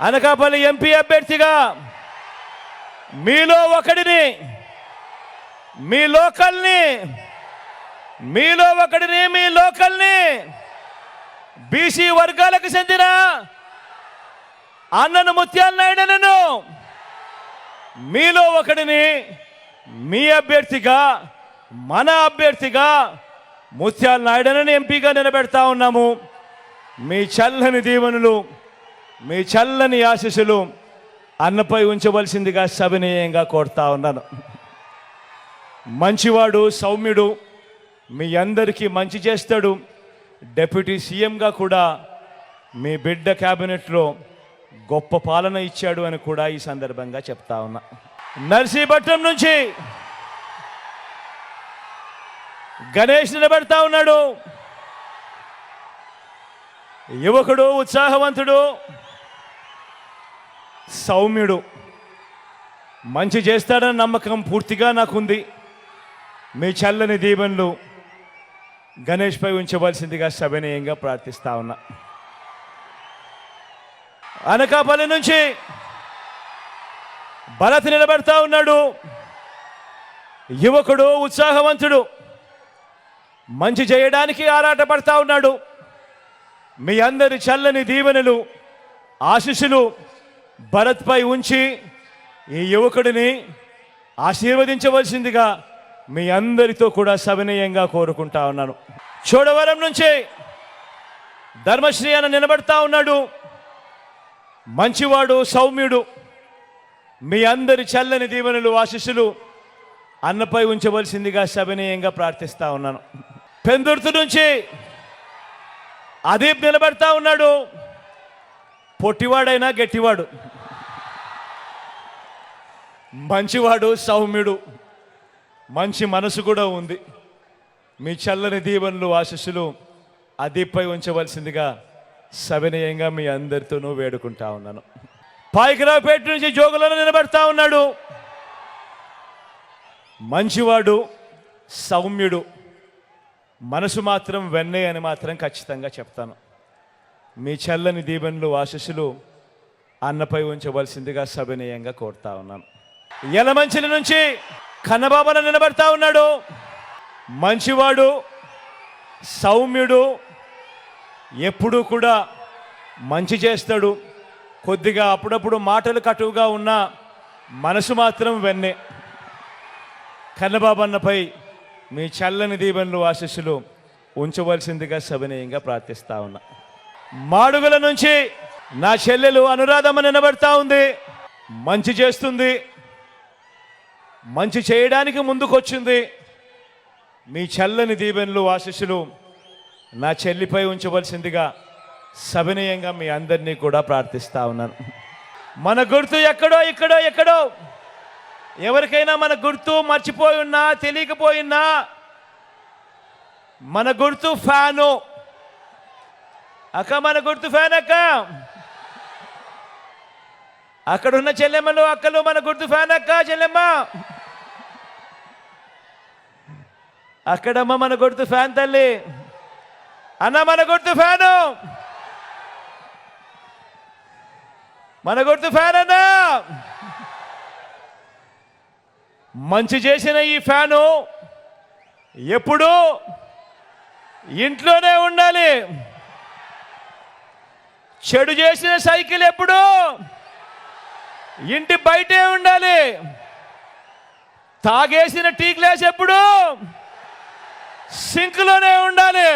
Anakapalli MP అభ్యర్థిగా మీలో ఒకడిని మీ లోకల్ని మీలో ఒకడిని మీ లోకల్ని బీసీ వర్గాలకు చెందిన అన్నను ముత్యాల నాయుడునను మీలో ఒకడిని మీ అభ్యర్థిగా మన అభ్యర్థిగా ముత్యాల నాయుడునని ఎంపీగా నిలబెడతా ఉన్నాము. మీ చల్లని దీవెనలు మీ చల్లని ఆశీస్సులు అన్నపై ఉంచవలసిందిగా సవినీయంగా కోరుతా ఉన్నాను. మంచివాడు సౌమ్యుడు మీ అందరికీ మంచి చేస్తాడు. డెప్యూటీ సీఎంగా కూడా మీ బిడ్డ క్యాబినెట్లో గొప్ప పాలన ఇచ్చాడు అని కూడా ఈ సందర్భంగా చెప్తా ఉన్నా. నర్సీపట్నం నుంచి గణేష్ నిలబెడతా ఉన్నాడు. యువకుడు ఉత్సాహవంతుడు సౌమ్యుడు. మంచి చేస్తాడన్న నమ్మకం పూర్తిగా నాకుంది. మీ చల్లని దీవెనలు గణేష్పై ఉంచవలసిందిగా సవినయంగా ప్రార్థిస్తా ఉన్నా. అనకాపల్లి నుంచి భరత్ నిలబెడతా ఉన్నాడు. యువకుడు ఉత్సాహవంతుడు. మంచి చేయడానికి ఆరాటపడతా ఉన్నాడు. మీ అందరి చల్లని దీవెనలు ఆశీస్సులు భరత్పై ఉంచి ఈ యువకుడిని ఆశీర్వదించవలసిందిగా మీ అందరితో కూడా సవినయంగా కోరుకుంటా ఉన్నాను. చోడవరం నుంచి ధర్మశ్రీ అని నిలబడతా ఉన్నాడు. మంచివాడు సౌమ్యుడు. మీ అందరి చల్లని దీవెనలు ఆశీస్సులు అన్నపై ఉంచవలసిందిగా సవినయంగా ప్రార్థిస్తా ఉన్నాను. పెందుర్తి నుంచి అదీప్ నిలబడతా ఉన్నాడు. పొట్టివాడైనా గట్టివాడు. మంచివాడు సౌమ్యుడు. మంచి మనసు కూడా ఉంది. మీ చల్లని దీవెనలు ఆశస్సులు అదిపై ఉంచవలసిందిగా సవినయంగా మీ అందరితోనూ వేడుకుంటా ఉన్నాను. పాయికరావుపేట నుంచి జోగులను నిలబెడతా ఉన్నాడు. మంచివాడు సౌమ్యుడు. మనసు మాత్రం వెన్నే అని మాత్రం ఖచ్చితంగా చెప్తాను. మీ చల్లని దీవెనలు ఆశస్సులు అన్నపై ఉంచవలసిందిగా సవినయంగా కోరుతా ఉన్నాను. యలమంచిలి నుంచి కన్నబాబన నిలబడతా ఉన్నాడు. మంచివాడు సౌమ్యుడు ఎప్పుడూ కూడా మంచి చేస్తాడు. కొద్దిగా అప్పుడప్పుడు మాటలు కటువుగా ఉన్న మనసు మాత్రం వెన్నే. కన్నబాబన్నపై మీ చల్లని దీవెనలు ఆశస్సులు ఉంచవలసిందిగా సవినయంగా ప్రార్థిస్తా ఉన్నా. మాడుగుల నుంచి నా చెల్లెలు అనురాధమ్మ నిలబడతా ఉంది. మంచి చేస్తుంది. మంచి చేయడానికి ముందుకొచ్చింది. మీ చెల్లని దీవెనలు ఆశీస్సులు నా చెల్లిపై ఉంచవలసిందిగా సవినయంగా మీ అందరినీ కూడా ప్రార్థిస్తా ఉన్నాను. మన గుర్తు ఎక్కడో ఇక్కడో ఎక్కడో ఎవరికైనా మన గుర్తు మర్చిపోయి ఉన్నా తెలియకపోయినా మన గుర్తు ఫ్యాను అక్క మన గుర్తు ఫ్యాన్ అక్క. అక్కడున్న చెల్లెమ్మలు అక్కలు మన గుర్తు ఫ్యాన్ అక్క చెల్లెమ్మ. అక్కడమ్మ మన గుర్తు ఫ్యాన్ తల్లి. అన్న మన గుర్తు ఫ్యాను. మన గుర్తు ఫ్యాన్ అన్నా. మంచి చేసిన ఈ ఫ్యాను ఎప్పుడు ఇంట్లోనే ఉండాలి. చెడు చేసిన సైకిల్ ఎప్పుడు? ఇంటి బయటే ఉండాలి. తాగేసిన టీ గ్లాస్ ఎప్పుడు? సింక్లోనే ఉండాలి.